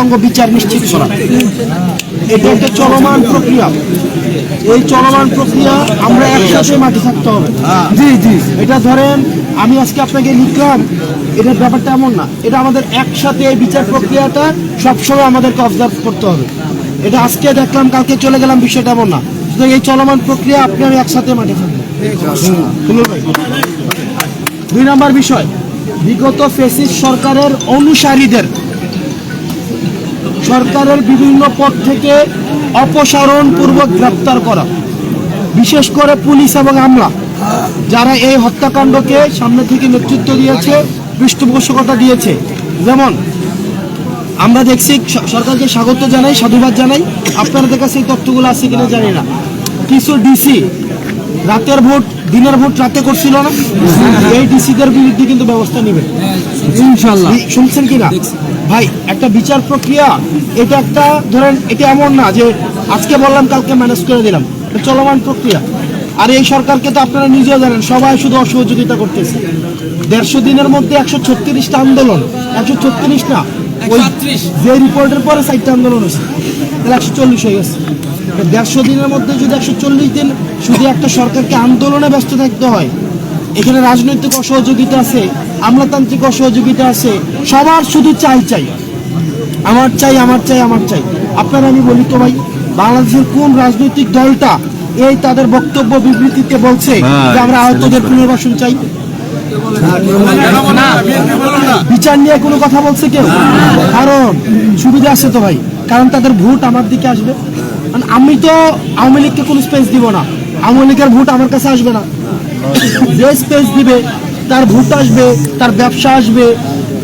পূর্ণাঙ্গ বিচার নিশ্চিত করা। এটা একটা চলমান প্রক্রিয়া। এই চলমান প্রক্রিয়া আমরা একসাথে মাঠে থাকতে হবে। জি জি। এটা ধরেন, আমি আজকে আপনাকে লিখলাম, এটার ব্যাপারটা এমন না। এটা আমাদের একসাথে এই বিচার প্রক্রিয়াটা সবসময় আমাদেরকে অবজার্ভ করতে হবে। এটা আজকে দেখলাম, কালকে চলে গেলাম, বিষয়টা এমন না। সুতরাং এই চলমান প্রক্রিয়া আপনি আমি একসাথে মাঠে থাকব। দুই নম্বর বিষয়, বিগত ফেসিস সরকারের অনুসারীদের সরকারের বিভিন্ন পদ থেকে অপসারণ পূর্বক গ্রেপ্তার করা। বিশেষ করে পুলিশ এবং আমলা যারা এই হত্যাকাণ্ডকে সামনে থেকে নেতৃত্ব দিয়েছে পৃষ্ঠপোষকতা দিয়েছে। যেমন আমরা দেখছি সরকারকে স্বাগত জানাই সাধুবাদ জানাই। আপনাদের কাছে এই তথ্যগুলো আছে কিনা জানি না। কিছু ডিসি রাতের ভোট দিনের ভোট রাতে করছিল না। এই ডিসিদের বিরুদ্ধে কিন্তু ব্যবস্থা নেবে। ইনশাল্লাহ। শুনছেন কি না ভাই একটা বিচার প্রক্রিয়া এটা একটা ধরেন এটা এমন না যে আজকে বললাম কালকে ম্যানেজ করে দিলাম। এটা চলমান প্রক্রিয়া। আর এই সরকারকে তো আপনারা নিজেও জানেন সবাই শুধু অসহযোগিতা করতেছে। দেড়শো দিনের মধ্যে একশো ছত্রিশটা আন্দোলন একশো ছত্রিশ না ওই যে রিপোর্টের পরে সাইটটা আন্দোলন হয়েছে তাহলে একশো চল্লিশ হয়ে গেছে। দেড়শো দিনের মধ্যে যদি একশো চল্লিশ দিন শুধু একটা সরকারকে আন্দোলনে ব্যস্ত থাকতে হয় এখানে রাজনৈতিক অসহযোগিতা আছে আমলাতান্ত্রিক অসহযোগিতা আছে সবার শুধু চাই চাই। আমার চাই আমার চাই আমার চাই। আপনারা আমি বলি তো ভাই বাংলাদেশের কোন রাজনৈতিক দলটা এই তাদের বক্তব্য বিবৃতিতে বলছে যে আমরা আহতদের পুনর্বাসন চাই? বিচার নিয়ে কোনো কথা বলছে কেউ? কারণ সুবিধা আছে তো ভাই কারণ তাদের ভোট আমার দিকে আসবে। আমি তো আওয়ামী লীগকে কোনো স্পেস দিব না। আওয়ামী লীগের ভোট আমার কাছে আসবে না। যে স্পেস দিবে, তার ভোট আসবে, তার ব্যবসা আসবে,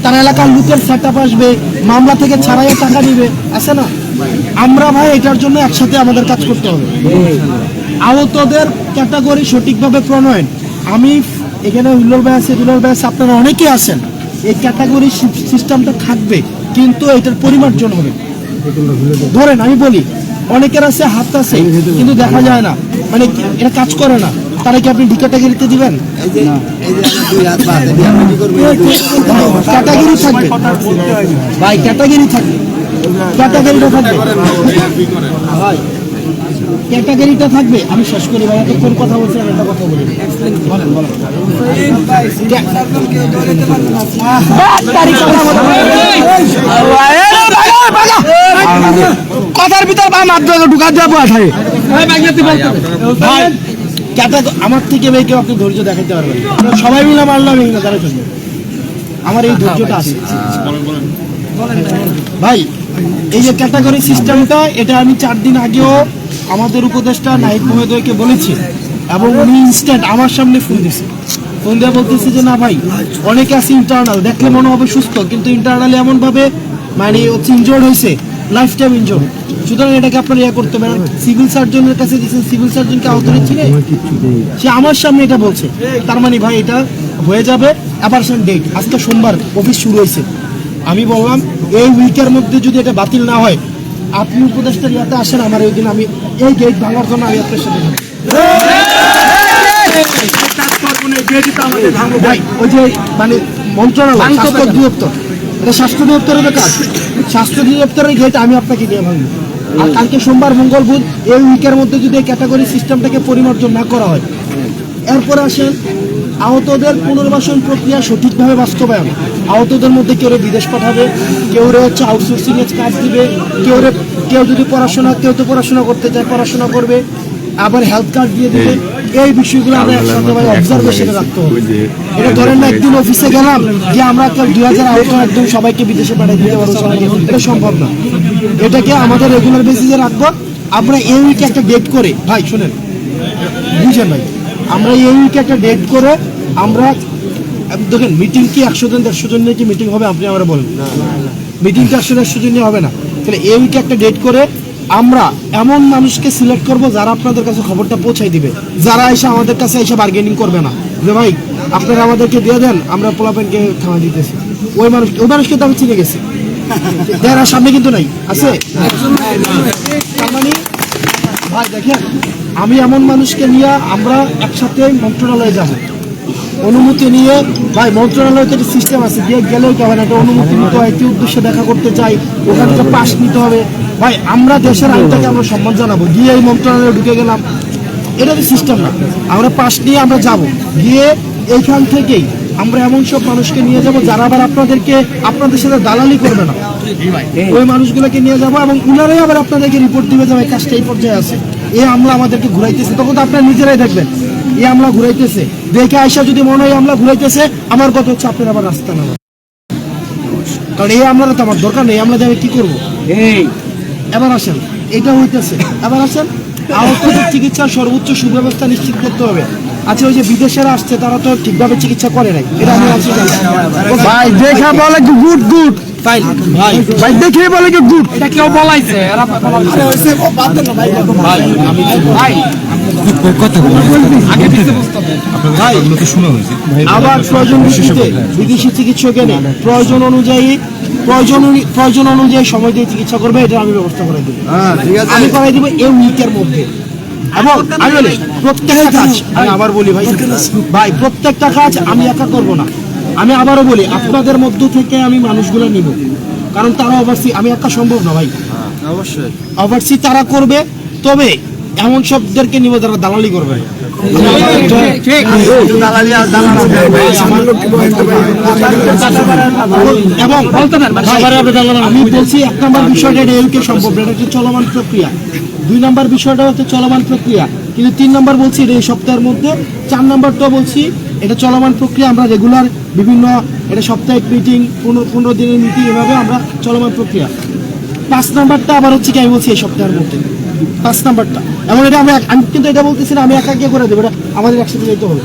তার এলাকার লোকের সেট আসবে, মামলা থেকে ছাড়াইয়ে টাকা দিবে, আছে না? আমরা ভাই এটার জন্য একসাথে আমাদের কাজ করতে হবে। আহতদের ক্যাটাগরি সঠিকভাবে প্রণয়ন। আমি এখানে হুল্লোর ভাই আছে, দুলার ভাই আছে, আপনারা অনেকে আছেন। এই ক্যাটাগরি সিস্টেমটা থাকবে, কিন্তু এটার পরিমার্জন হবে। ধরেন, আমি বলি, অনেকের আছে, হাত আছে, কিন্তু দেখা যায় না। মানে এটা কাজ করে না। তারা কি আপনি ডি ক্যাটাগরিতে দিবেন ক্যাটাগরি থাকবে ভাই ক্যাটাগরি থাকবে ক্যাটাগরিটা থাকবে ভাই ক্যাটাগরিটা থাকবে আমি শেষ করি ভাই এতক্ষণ কথা বলছি আমি একটা কথা বলি বলেন বলেন কথার ভিতর বা মাত্র ঢুকা দেওয়া পড়া থাকে আমার থেকে ভাই কেউ আপনি ধৈর্য দেখাতে পারবেন। সবাই মিলে মারলাম, এই তারা চলবে আমার এই ধৈর্যটা আছে। ভাই, এই যে ক্যাটাগরি সিস্টেমটা এটা আমি চার দিন আগেও আমাদের উপদেষ্টা নাহিদ মহোদয়কে বলেছি এবং উনি ইনস্ট্যান্ট আমার সামনে ফোন দিছে ফোন দিয়ে বলতেছে যে, না ভাই, অনেকে আছে ইন্টারনাল দেখলে মনে হবে সুস্থ, কিন্তু ইন্টারনালি এমনভাবে মানে হচ্ছে ইনজোর্ড হয়েছে লাইফ টাইম ইনজোর্ড সুতরাং এটাকে আপনার ইয়ে করতে পারেন সিভিল সার্জনের কাছে দিয়েছেন সিভিল সার্জনকে আহত ছিল সে আমার সামনে এটা বলছে। তার মানে ভাই এটা হয়ে যাবে অ্যাপারেশন ডেট আজকে সোমবার অফিস শুরু হয়েছে। আমি বললাম এই উইকের মধ্যে যদি এটা বাতিল না হয় আপনি উপদেষ্টার ইয়াতে আসেন আমার ওই দিন আমি এই গেট ভাঙার জন্য আমি আপনার সাথে ভাই, ওই যে মানে মন্ত্রণালয় স্বাস্থ্য অধিদপ্তর। এটা স্বাস্থ্য অধিদপ্তরের কাজ। স্বাস্থ্য অধিদপ্তরের গেট আমি আপনাকে দিয়ে ভাঙবো। আর কালকে সোমবার মঙ্গল বুধ এই উইকের মধ্যে যদি ক্যাটাগরি সিস্টেমটাকে পরিমার্জন না করা হয় এরপর আসেন আহতদের পুনর্বাসন প্রক্রিয়া সঠিকভাবে বাস্তবায়ন। আহতদের মধ্যে কেউ বিদেশ পাঠাবে কেউ রে হচ্ছে আউটসোর্সিং এর কাজ দিবে কেউ রে কেউ যদি পড়াশোনা কেউ তো পড়াশোনা করতে চায় পড়াশোনা করবে আবার হেলথ কার্ড দিয়ে দিবে। এই বিষয়গুলো আমরা একসাথে ভাই অবজারভেশনে রাখতে হবে। এটা ধরেন না একদিন অফিসে গেলাম যে আমরা দুই হাজার আহত একদম সবাইকে বিদেশে পাঠিয়ে দিতে পারব এটা সম্ভব না। এটাকে আমাদের রেগুলার বেসিসে রাখব। আমরা এই উইকে একটা ডেট করে ভাই শুনেন। বুঝেন ভাই আমরা এই উইকে একটা ডেট করে আমরা দেখেন মিটিং কি একশো জন দেড়শো জন নিয়ে কি মিটিং হবে আপনি আমরা বলেন। মিটিংটা একশো দেড়শো জন নিয়ে হবে না। তাহলে এই উইকে একটা ডেট করে আমরা এমন মানুষকে সিলেক্ট করব যারা আপনাদের কাছে খবরটা পৌঁছাই দিবে। যারা এসে আমাদের কাছে এসে বার্গেনিং করবে না। যে ভাই আপনারা আমাদেরকে দিয়ে দেন আমরা পোলাপেনকে খাওয়া দিতেছি। ওই মানুষ ওই মানুষকে তো আমি চিনে গেছি। আর সামনে কিন্তু নাই, আছে? ভাই, দেখেন, আমি এমন মানুষকে নিয়ে আমরা একসাথে মন্ত্রণালয়ে যাব। অনুমতি নিয়ে, ভাই, মন্ত্রণালয় থেকে সিস্টেম আছে, গিয়ে গেলেও কি হবে না? একটা অনুমতি নিতে হয় কি উদ্দেশ্যে দেখা করতে চাই, ওখান থেকে পাস নিতে হবে। ভাই, আমরা দেশের আইনটাকে আমরা সম্মান জানাব। গিয়ে এই মন্ত্রণালয়ে ঢুকে গেলাম। এটা তো সিস্টেম না। আমরা পাস নিয়ে আমরা যাব। গিয়ে এইখান থেকেই আমরা এমন সব মানুষকে নিয়ে যাব যারা আবার আপনাদেরকে আপনাদের সাথে দালালি করবে না। ওই মানুষগুলোকে নিয়ে যাব এবং উনারাই আবার আপনাদেরকে রিপোর্ট দিবে যাবে কাজটা এই পর্যায়ে আছে। এই আমলা আমাদেরকে ঘুরাইতেছে। তখন তো আপনারা নিজেরাই দেখবেন এই আমলা ঘুরাইতেছে। দেখে আইসা যদি মনে হয় আমলা ঘুরাইতেছে আমার কথা হচ্ছে আপনার আবার রাস্তা নেওয়া কারণ এই আমলাটা তো আমার দরকার নেই আমরা যাবে কি করব? এবার আসেন এটা হইতেছে। এবার আসেন আহতদের চিকিৎসার সর্বোচ্চ সুব্যবস্থা নিশ্চিত করতে হবে। আচ্ছা ওই যে বিদেশেরা আসছে তারা তো ঠিকভাবে চিকিৎসা করে নাই। এটা আমি জানি। ভাই দেখা বলে কি গুড গুড? তাই ভাই ভাই দেখে বলে কি গুড? এটা কেউ বলাইছে আরে হইছে, ও বাদ না ভাই ভাই ভাই আগে দিতে বুঝতে হবে। ভাই আবার প্রয়োজন ভিত্তিতে বিদেশি চিকিৎসক এনে প্রয়োজন অনুযায়ী প্রয়োজন প্রয়োজন অনুযায়ী সময় দিয়ে চিকিৎসা করবে এটা আমি ব্যবস্থা করে দেবো। হ্যাঁ ঠিক আছে। আমি করাই দেবো এই উইকের মধ্যে। এবং আমি বলি প্রত্যেকটা কাজ আমি আবার বলি ভাই ভাই প্রত্যেকটা কাজ আমি একা করব না। আমি আবারও বলি আপনাদের মধ্য থেকে আমি মানুষগুলো নিব। কারণ তারা ওভারসি আমি একা সম্ভব না ভাই। অবশ্যই। ওভারসি তারা করবে তবে এমন সবদেরকে নিব যারা দালালি করবে। ঠিক দালালি আর দালাল এবং মানে আমি বলছি এক নম্বর বিষয়টা এটা এলকে সম্ভব এটা একটা চলমান প্রক্রিয়া। দুই নম্বর বিষয়টা হচ্ছে চলমান প্রক্রিয়া। কিন্তু তিন নম্বর বলছি এটা এই সপ্তাহের মধ্যে। চার নম্বরটা বলছি, এটা চলমান প্রক্রিয়া, আমরা রেগুলার বিভিন্ন এটা সাপ্তাহিক মিটিং পনেরো পনেরো দিনের মিটিং এভাবে আমরা চলমান প্রক্রিয়া। পাঁচ নম্বরটা আবার হচ্ছে কি আমি বলছি এই সপ্তাহের মধ্যে। পাঁচ নাম্বারটা। এমন এটা আমি এক- আমি কিন্তু এটা বলতেছি না, আমি একা গিয়ে করে দেবো, এটা আমাদের একসাথে যেতে হবে।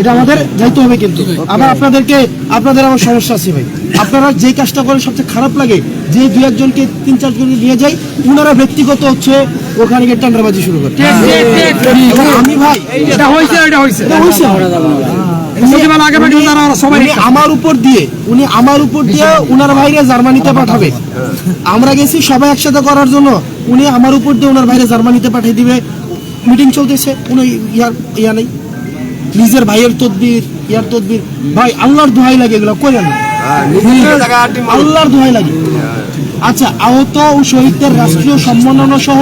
এটা আমাদের যাইতে হবে কিন্তু। আবার আপনাদেরকে আপনাদের আমার সমস্যা আছে ভাই। আপনারা যে কাজটা করেন সবচেয়ে খারাপ লাগে যে দু একজনকে তিন চারজনকে নিয়ে যাই ওনারা ব্যক্তিগত হচ্ছে ওখানে গিয়ে টান্ডাবাজি শুরু করে। আমি ভাই এটা হইছে এটা হইছে। এটা হয়েছে উনি আমার উপর দিয়ে উনি আমার উপর দিয়ে উনার ভাইরে জার্মানিতে পাঠাবে। আমরা গেছি সবাই একসাথে করার জন্য। উনি আমার উপর দিয়ে উনার ভাইরে জার্মানিতে পাঠিয়ে দিবে। মিটিং চলতেছে কোনো ইয়ার ইয়া নেই। নিজের ভাইয়ের তদবির ইয়ার তদবির। ভাই আল্লাহর দোহাই লাগে এগুলো করেন। না আল্লাহর দোহাই লাগে। আচ্ছা আহত ও শহীদদের রাষ্ট্রীয় সম্মাননা সহ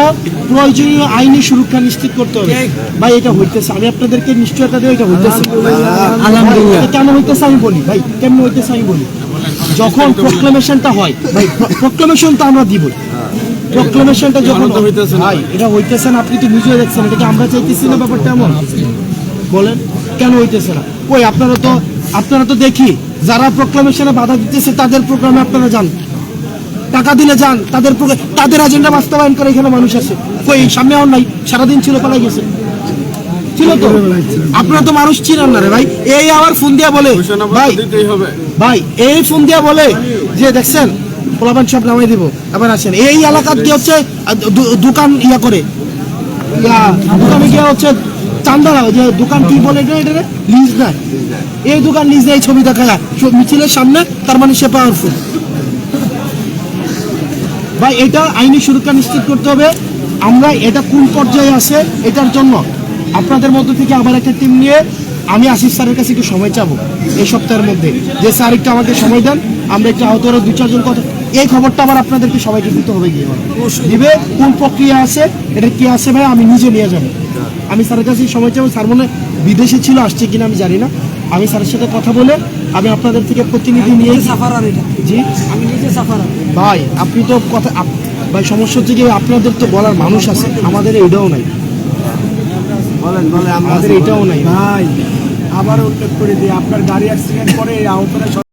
প্রয়োজনীয় আইনি সুরক্ষা নিশ্চিত করতে হবে। ভাই এটা হইতেছে। আমি আপনাদেরকে নিশ্চয়তা দেবো এটা হইতেছে। আলহামদুলিল্লাহ। কেন হইতেছে আমি বলি। ভাই কেমন হইতেছে আমি বলি। যখন প্রোক্লেমেশনটা হয় ভাই প্রোক্লেমেশন তো আমরা দিবই। প্রোক্লেমেশনটা যখন হইতেছে ভাই এটা হইতেছে না। আপনি তো বুঝে দেখছেন। এটা কি আমরা চাইতেছি না ব্যাপারটা এমন? বলেন। কেন হইতেছে না? কই আপনারা তো আপনারা তো দেখি যারা প্রোক্লামেশনে বাধা দিতেছে তাদের প্রোগ্রামে আপনারা যান। টাকা দিলে যান তাদের তাদের এজেন্ডা বাস্তবায়ন করে এখানে মানুষ আছে। কই সামনে আর নাই সারাদিন ছিল পালাই গেছে। ছিল তো? আপনারা তো মানুষ চিনেন না রে ভাই। এই আবার ফোন দিয়া বলে ভাই ভাই এই ফোন দিয়া বলে যে দেখছেন পোলাপান সব নামাই দিব আবার আসেন। এই এলাকার কি হচ্ছে দোকান ইয়া করে। ইয়া দোকানে গিয়ে হচ্ছে চান্দা দাও দোকান কি বলে এটা এটা লিজ না এই দোকান লিজ নেই ছবি দেখা। মিছিলের সামনে, তার মানে সে পাওয়ারফুল ভাই, এটা আইনি সুরক্ষা নিশ্চিত করতে হবে। আমরা এটা কোন পর্যায়ে আছে, এটার জন্য। আপনাদের মধ্য থেকে আবার একটা টিম নিয়ে আমি আসিফ স্যারের কাছে একটু সময় চাবো এই সপ্তাহের মধ্যে। যে স্যার একটু আমাকে সময় দেন, আমরা একটু আহতরা দু, চারজন কথা এই খবরটা আবার আপনাদেরকে সবাইকে দিতে হবে গিয়ে। দিবে, কোন প্রক্রিয়া আছে, এটা কি আছে ভাই, আমি নিজে নিয়ে যাব। আমি স্যারের কাছে সময় চাবো স্যার মনে বিদেশে ছিল আসছে কিনা আমি জানি না। আমি স্যারের সাথে কথা বলে আমি আপনাদের থেকে প্রতিনিধি নিয়ে জি। আমি নিজে সাফার ভাই আপনি তো কথা ভাই সমস্যা হচ্ছে কি আপনাদের তো বলার মানুষ আছে আমাদের এটাও নাই। বলেন বলে আমাদের এটাও নাই। ভাই আবার উল্লেখ করে দিই আপনার গাড়ি অ্যাক্সিডেন্ট করে আহতরা